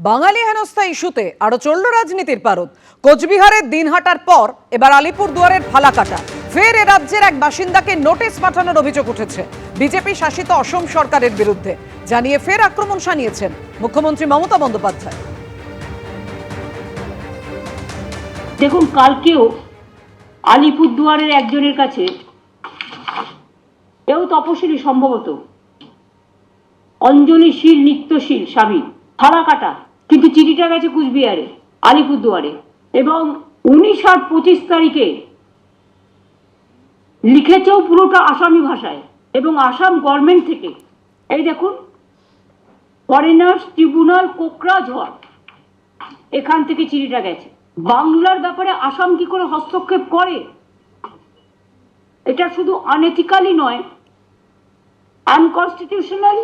বাঙালি হেনস্থা ইস্যুতে আরও চলল রাজনীতির পারদ। কোচবিহারের দিনহাটার পর এবার আলিপুর দুয়ারের ফালাকাটা। ফের এ রাজ্যের এক বাসিন্দাকে নোটিশ পাঠানোর অভিযোগ উঠেছে। বিজেপি শাসিত অসম সরকারের বিরুদ্ধে। জানিয়ে ফের আক্রমণ শানিয়েছেন মুখ্যমন্ত্রী মমতা বন্দ্যোপাধ্যায়। দেখুন, কালকেও আলিপুরদুয়ারের একজনের কাছে এও তপশিলি সম্ভবত। অঞ্জলিশীল নিত্যশীল স্বামী। থালা কাটা কিন্তু চিঠিটা গেছে কুচবিহারে, আলিপুরদুয়ারে এবং উনিশ আট পঁচিশ তারিখে লিখেছেও পুরোটা আসামি ভাষায় এবং আসাম গভর্নমেন্ট থেকে। এই দেখুন ফরেনার্স ট্রিব্যুনাল কোকরাঝড়। এখান থেকে চিঠিটা গেছে। বাংলার ব্যাপারে আসাম কি করে হস্তক্ষেপ করে? এটা শুধু আনএথিক্যালি নয় আনকনস্টিটিউশনাল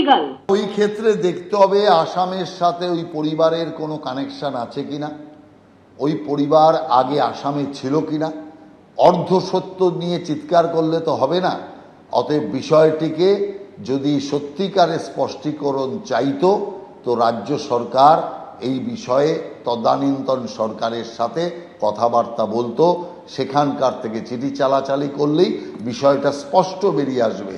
ইললিগাল ওই ক্ষেত্রে দেখতে হবে আসামের সাথে ওই পরিবারের কোনো কানেকশন আছে কিনা। ওই পরিবার আগে আসামে ছিল কিনা। অর্ধ সত্য নিয়ে চিৎকার করলে তো হবে না। অতএব বিষয়টিকে যদি সত্যিকারে স্পষ্টীকরণ চাইতো, তো রাজ্য সরকার এই বিষয়ে তদানীন্তন সরকারের সাথে কথাবার্তা বলতো। সেখানকার থেকে চিঠি চালাচালি করলেই বিষয়টা স্পষ্ট বেরিয়ে আসবে।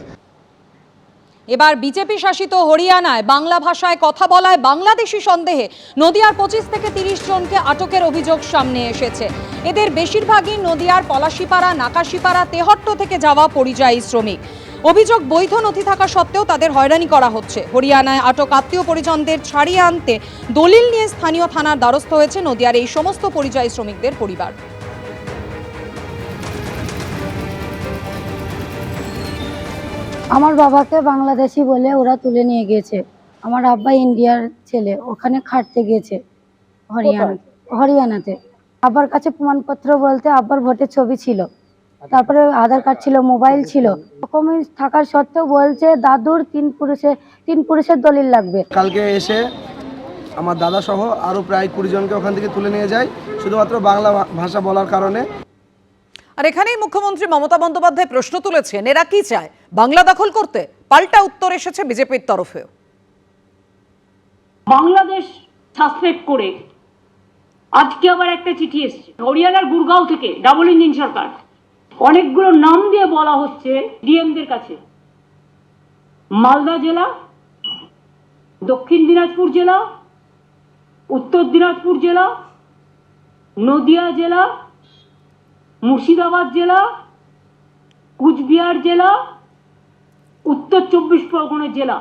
এবার বিজেপি শাসিত হরিয়ানায় বাংলা ভাষায় কথা বলায় বাংলাদেশি সন্দেহে নদিয়ার পঁচিশ থেকে তিরিশ জনকে আটকের অভিযোগ সামনে এসেছে। এদের বেশিরভাগই নদিয়ার পলাশিপাড়া, নাকাশিপাড়া, তেহট্ট থেকে যাওয়া পরিযায়ী শ্রমিক। অভিযোগ বৈধ নথি থাকা সত্ত্বেও তাদের হয়রানি করা হচ্ছে। হরিয়ানায় আটক আত্মীয় পরিজনদের ছাড়িয়ে আনতে দলিল নিয়ে স্থানীয় থানার দ্বারস্থ হয়েছে নদিয়ার এই সমস্ত পরিযায়ী শ্রমিকদের পরিবার। আমার বাবাকে বাংলাদেশি বলে ওরা তুলে নিয়ে গিয়েছে। আমার আব্বা ইন্ডিয়ার ছেলে ওখানে খাটতে গিয়েছে হরিয়ানা হরিয়ানাতে। আব্বার কাছে প্রমাণপত্র বলতে আব্বার ভোটের ছবি ছিল। তারপরে আধার কার্ড ছিল মোবাইল ছিল। ডকুমেন্টস থাকার সত্ত্বেও বলছে দাদুর তিন পুরুষের তিন পুরুষের দলিল লাগবে। কালকে এসে আমার দাদা সহ আরও প্রায় কুড়ি জনকে ওখান থেকে তুলে নিয়ে যায়। শুধুমাত্র বাংলা ভাষা বলার কারণে আর এখানেই মুখ্যমন্ত্রী মমতা বন্দ্যোপাধ্যায় প্রশ্ন তুলেছেন, এরা কি চায়? বাংলা দখল করতে পাল্টা উত্তর এসেছে বিজেপির তরফেও। বাংলাদেশ সাসপেক্ট করে। আজকে আবার একটা চিঠি এসেছে হরিয়ানার গুরগাঁও থেকে ডাবল ইঞ্জিন সরকার। অনেকগুলো নাম দিয়ে বলা হচ্ছে ডিএমদের কাছে। মালদা জেলা, দক্ষিণ দিনাজপুর জেলা, উত্তর দিনাজপুর জেলা, নদিয়া জেলা মুর্শিদাবাদ জেলা, কুচবিহার জেলা, উত্তর চব্বিশ পরগনা জেলা।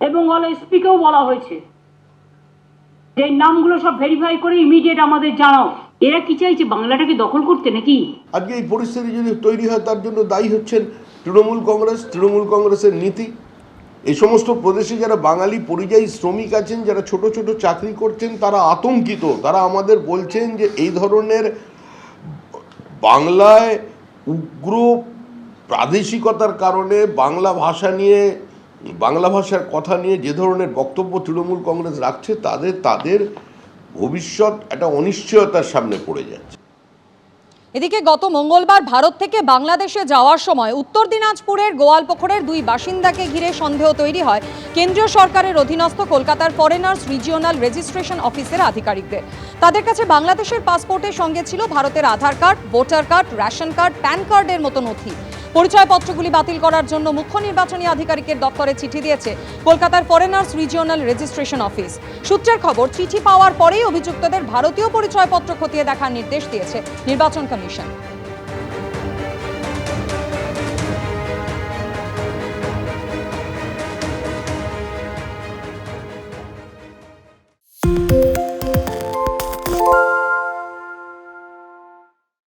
এবং অল এসপিকেও বলা হয়েছে। যে নামগুলো সব ভেরিফাই করে ইমিডিয়েট আমাদের জানাও। এরা কি চাইছে, বাংলাটাকে দখল করতে নাকি? আজকে এই পরিস্থিতি যদি তৈরি হয়, তার জন্য দায়ী হচ্ছেন তৃণমূল কংগ্রেস, তৃণমূল কংগ্রেসের নীতি। এই সমস্ত প্রদেশে যারা বাঙালি পরিযায়ী শ্রমিক আছেন, যারা ছোট ছোট চাকরি করছেন, তারা আতঙ্কিত। তারা আমাদের বলছেন যে এই ধরনের বাংলায় উগ্র প্রাদেশিকতার কারণে বাংলা ভাষা নিয়ে, বাংলা ভাষার কথা নিয়ে যে ধরনের বক্তব্য তৃণমূল কংগ্রেস রাখছে, তাদের তাদের ভবিষ্যৎ একটা অনিশ্চয়তার সামনে পড়ে যাচ্ছে। এদিকে গত মঙ্গলবার ভারত থেকে বাংলাদেশে যাওয়ার সময় উত্তর দিনাজপুরের গোয়ালপোখরের দুই বাসিন্দাকে ঘিরে সন্দেহ তৈরি হয়। কেন্দ্রীয় সরকারের অধীনস্থ কলকাতার ফরেনার্স রিজিওনাল রেজিস্ট্রেশন অফিসের আধিকারিকদের। তাদের কাছে বাংলাদেশের পাসপোর্টের সঙ্গে ছিল ভারতের Aadhaar card, voter card, ration card, PAN কার্ডের মতো নথি। পরিচয়পত্রগুলি বাতিল করার জন্য মুখ্য নির্বাচনী আধিকারিকের দপ্তরে চিঠি দিয়েছে কলকাতার ফরেনার্স রিজিওনাল রেজিস্ট্রেশন অফিস সূত্রের খবর, চিঠি পাওয়ার পরেই অভিযুক্তদের ভারতীয় পরিচয়পত্র খতিয়ে দেখার নির্দেশ দিয়েছে নির্বাচন কমিশন।